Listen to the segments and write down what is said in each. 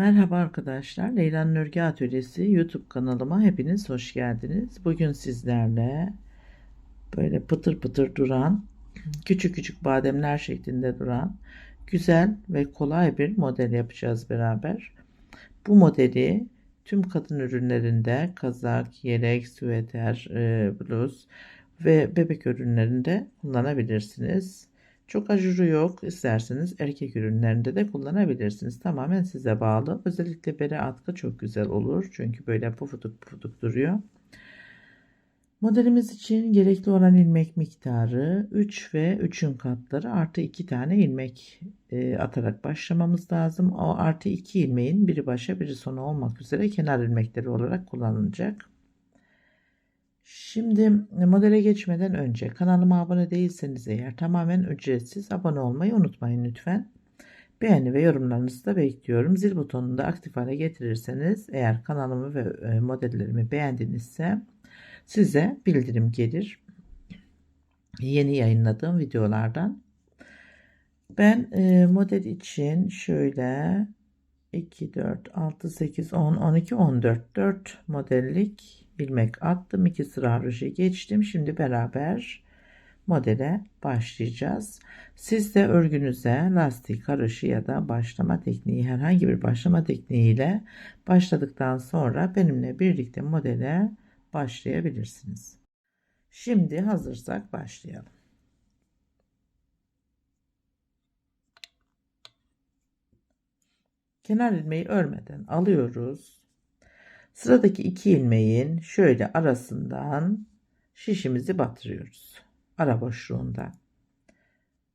Merhaba arkadaşlar. Leyla'nın Örgü Atölyesi YouTube kanalıma hepiniz hoş geldiniz. Bugün sizlerle böyle pıtır pıtır duran, küçük küçük bademler şeklinde duran güzel ve kolay bir model yapacağız beraber. Bu modeli tüm kadın ürünlerinde kazak, yelek, süveter, e, bluz ve bebek ürünlerinde kullanabilirsiniz. Çok aşırı yok. İsterseniz erkek ürünlerinde de kullanabilirsiniz. Tamamen size bağlı. Özellikle bere atkı çok güzel olur. Çünkü böyle pufuduk pufuduk duruyor. Modelimiz için gerekli olan ilmek miktarı 3 ve 3'ün katları artı 2 tane ilmek e, atarak başlamamız lazım. O artı 2 ilmeğin biri başa biri sona olmak üzere kenar ilmekleri olarak kullanılacak. Şimdi modele geçmeden önce kanalıma abone değilseniz eğer tamamen ücretsiz abone olmayı unutmayın lütfen. Beğeni ve yorumlarınızı da bekliyorum. Zil butonunu da aktif hale getirirseniz eğer kanalımı ve e, modellerimi beğendinizse size bildirim gelir. Yeni yayınladığım videolardan. Ben e, model için şöyle 2, 4, 6, 8, 10, 12, 14, 4 modellik ilmek attım. 2 sıra ruji geçtim. Şimdi beraber modele başlayacağız. Siz de örgünüze lastik karışı ya da başlama tekniği herhangi bir başlama tekniğiyle başladıktan sonra benimle birlikte modele başlayabilirsiniz. Şimdi hazırsak başlayalım. Kenar ilmeği örmeden alıyoruz. Sıradaki iki ilmeğin şöyle arasından şişimizi batırıyoruz. Ara boşluğunda.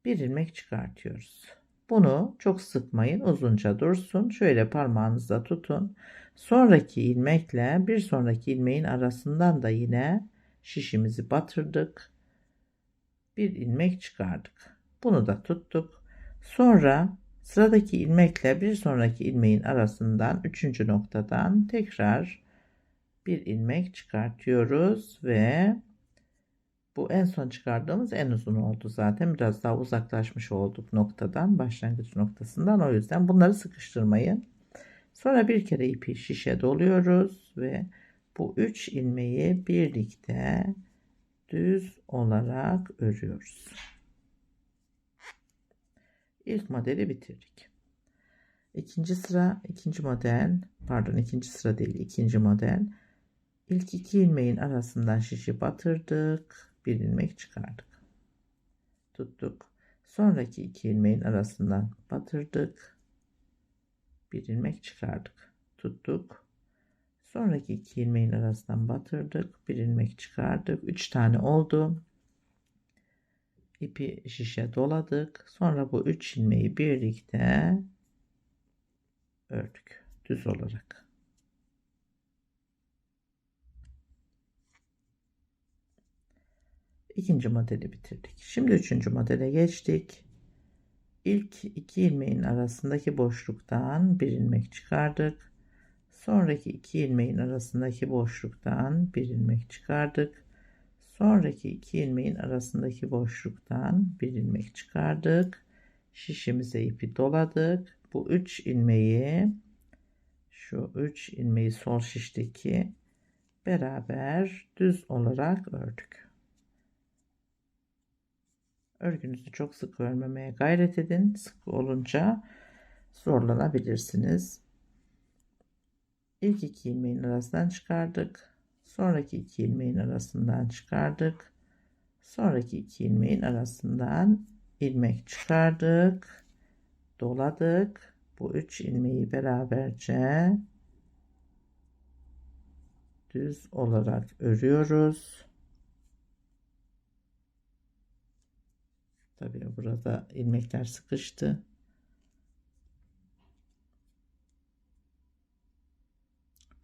Bir ilmek çıkartıyoruz. Bunu çok sıkmayın uzunca dursun. Şöyle parmağınızda tutun. Sonraki ilmekle bir sonraki ilmeğin arasından da yine şişimizi batırdık. Bir ilmek çıkardık. Bunu da tuttuk. Sonra Sıradaki ilmekle bir sonraki ilmeğin arasından üçüncü noktadan tekrar bir ilmek çıkartıyoruz ve bu en son çıkardığımız en uzun oldu zaten. Biraz daha uzaklaşmış olduk noktadan, başlangıç noktasından. O yüzden bunları sıkıştırmayın. Sonra bir kere ipi şişe doluyoruz ve bu üç ilmeği birlikte düz olarak örüyoruz. İlk modeli bitirdik. İkinci sıra ikinci model pardon ikinci sıra değil ikinci model. İlk iki ilmeğin arasından şişi batırdık. Bir ilmek çıkardık. Tuttuk. Sonraki iki ilmeğin arasından batırdık. Bir ilmek çıkardık. Tuttuk. Sonraki iki ilmeğin arasından batırdık. Bir ilmek çıkardık. Üç tane oldu ipi şişe doladık. Sonra bu üç ilmeği birlikte ördük düz olarak. İkinci modeli bitirdik. Şimdi üçüncü modele geçtik. İlk iki ilmeğin arasındaki boşluktan bir ilmek çıkardık. Sonraki iki ilmeğin arasındaki boşluktan bir ilmek çıkardık. Sonraki iki ilmeğin arasındaki boşluktan bir ilmek çıkardık. Şişimize ipi doladık. Bu üç ilmeği şu üç ilmeği sol şişteki beraber düz olarak ördük. Örgünüzü çok sık örmemeye gayret edin. Sık olunca zorlanabilirsiniz. İlk iki ilmeğin arasından çıkardık. Sonraki iki ilmeğin arasından çıkardık. Sonraki iki ilmeğin arasından ilmek çıkardık. Doladık. Bu üç ilmeği beraberce düz olarak örüyoruz. Tabii burada ilmekler sıkıştı.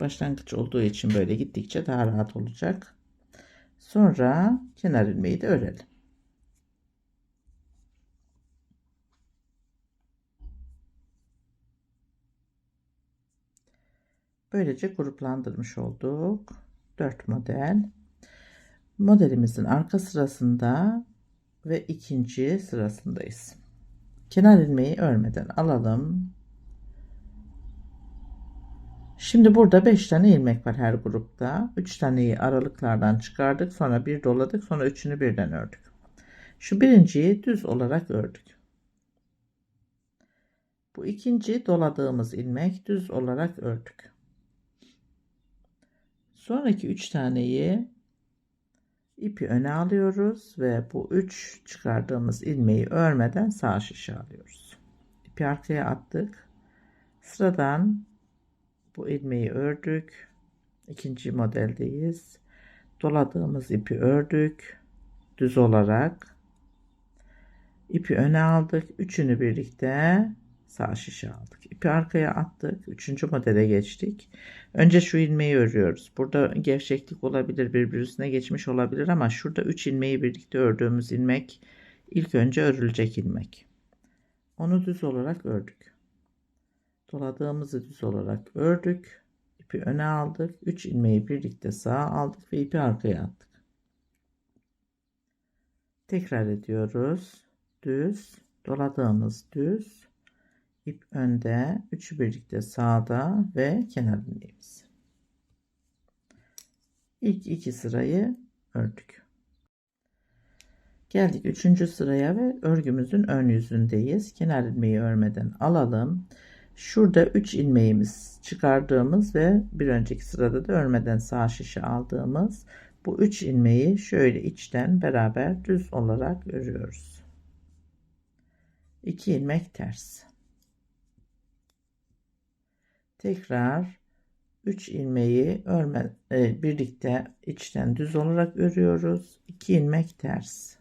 Başlangıç olduğu için böyle gittikçe daha rahat olacak. Sonra kenar ilmeği de örelim. Böylece gruplandırmış olduk. 4 model. Modelimizin arka sırasında ve ikinci sırasındayız. Kenar ilmeği örmeden alalım Şimdi burada 5 tane ilmek var her grupta. 3 taneyi aralıklardan çıkardık. Sonra bir doladık. Sonra üçünü birden ördük. Şu birinciyi düz olarak ördük. Bu ikinci doladığımız ilmek düz olarak ördük. Sonraki 3 taneyi ipi öne alıyoruz ve bu 3 çıkardığımız ilmeği örmeden sağ şişe alıyoruz. İpi arkaya attık. Sıradan bu ilmeği ördük. İkinci modeldeyiz. Doladığımız ipi ördük. Düz olarak. İpi öne aldık. Üçünü birlikte sağ şişe aldık. İpi arkaya attık. Üçüncü modele geçtik. Önce şu ilmeği örüyoruz. Burada gevşeklik olabilir. Birbirine geçmiş olabilir ama şurada üç ilmeği birlikte ördüğümüz ilmek ilk önce örülecek ilmek. Onu düz olarak ördük. Doladığımızı düz olarak ördük. İpi öne aldık. 3 ilmeği birlikte sağa aldık ve ipi arkaya attık. Tekrar ediyoruz. Düz, doladığımız düz, ip önde, üçü birlikte sağda ve kenar ilmeğimiz. İlk iki sırayı ördük. Geldik üçüncü sıraya ve örgümüzün ön yüzündeyiz. Kenar ilmeği örmeden alalım. Şurada 3 ilmeğimiz çıkardığımız ve bir önceki sırada da örmeden sağ şişe aldığımız bu 3 ilmeği şöyle içten beraber düz olarak örüyoruz. 2 ilmek ters. Tekrar 3 ilmeği örme e, birlikte içten düz olarak örüyoruz. 2 ilmek ters.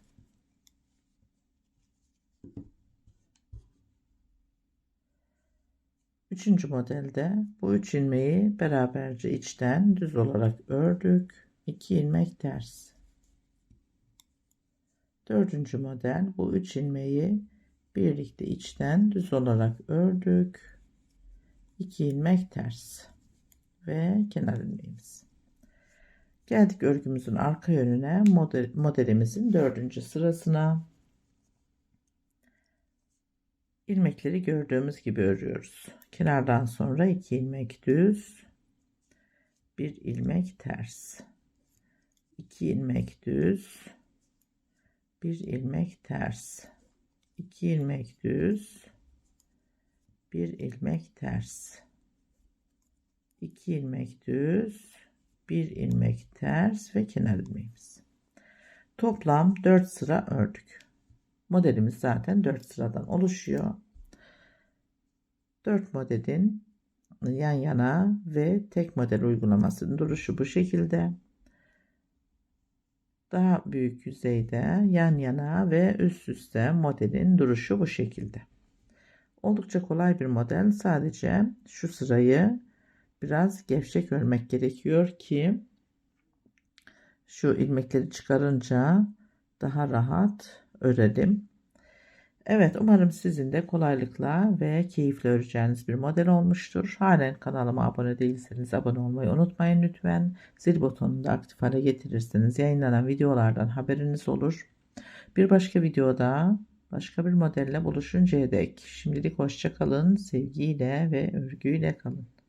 Üçüncü modelde bu üç ilmeği beraberce içten düz olarak ördük. 2 ilmek ters. Dördüncü model bu üç ilmeği birlikte içten düz olarak ördük. 2 ilmek ters ve kenar ilmeğimiz. Geldik örgümüzün arka yönüne model, modelimizin dördüncü sırasına ilmekleri gördüğümüz gibi örüyoruz. Kenardan sonra 2 ilmek düz, 1 ilmek ters, 2 ilmek düz, 1 ilmek ters, 2 ilmek düz, 1 ilmek ters, 2 ilmek düz, 1 ilmek ters ve kenar ilmeğimiz. Toplam 4 sıra ördük. Modelimiz zaten 4 sıradan oluşuyor. 4 modelin yan yana ve tek model uygulamasının duruşu bu şekilde. Daha büyük yüzeyde yan yana ve üst üste modelin duruşu bu şekilde. Oldukça kolay bir model. Sadece şu sırayı biraz gevşek örmek gerekiyor ki şu ilmekleri çıkarınca daha rahat örelim. Evet umarım sizin de kolaylıkla ve keyifle öreceğiniz bir model olmuştur. Halen kanalıma abone değilseniz abone olmayı unutmayın lütfen. Zil butonunu da aktif hale getirirseniz yayınlanan videolardan haberiniz olur. Bir başka videoda başka bir modelle buluşuncaya dek şimdilik hoşçakalın, sevgiyle ve örgüyle kalın.